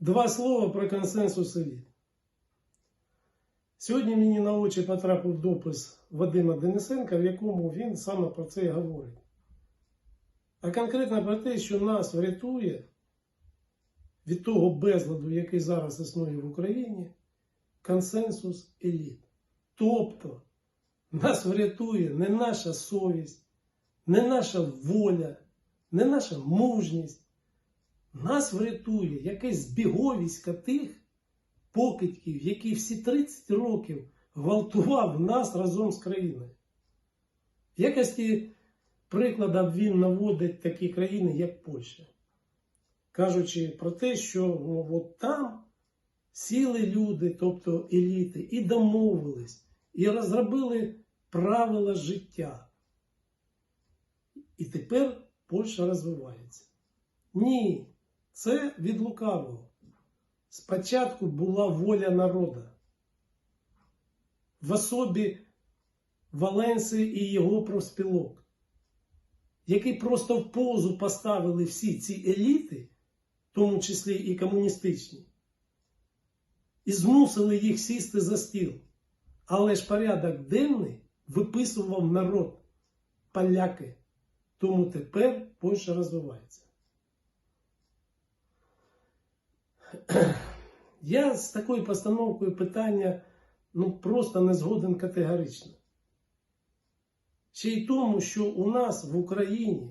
Два слова про консенсус еліт. Сьогодні мені на очі потрапив допис Вадима Денисенка, в якому він саме про це і говорить. А конкретно про те, що нас врятує від того безладу, який зараз існує в Україні, консенсус еліт. Тобто нас врятує не наша совість, не наша воля, не наша мужність. Нас врятує якесь збіговіська тих покидьків, які всі 30 років гвалтував нас разом з країною. В якості прикладів він наводить такі країни, як Польща, кажучи про те, що ну, от там сіли люди, тобто еліти, і домовились, і розробили правила життя. І тепер Польща розвивається. Ні, це від лукавого. Спочатку була воля народу. В особі Валенсії і його профспілок, які просто в позу поставили всі ці еліти, в тому числі і комуністичні, і змусили їх сісти за стіл. Але ж порядок денний виписував народ, поляки. Тому тепер Польща розвивається. Я з такою постановкою питання ну, просто не згоден категорично. Ще й тому, що у нас в Україні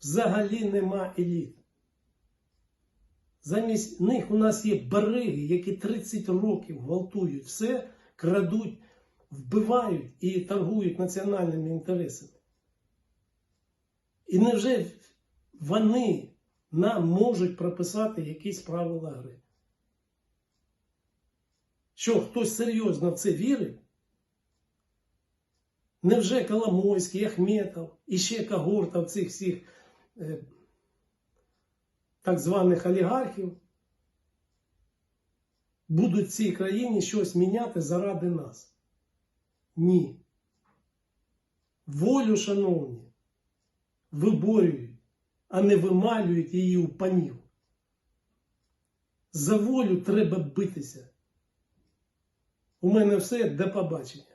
взагалі нема еліт. Замість них у нас є бариги, які 30 років гвалтують все, крадуть, вбивають і торгують національними інтересами. І невже вони нам можуть прописати якісь правила гри? Що хтось серйозно в це вірить? Невже Коломойський, Ахметов і ще когорта цих всіх е, так званих олігархів будуть в цій країні щось міняти заради нас? Ні. Волю, шановні, виборюють, а не вималюють її у панів. За волю треба битися. У мене все, до побачення.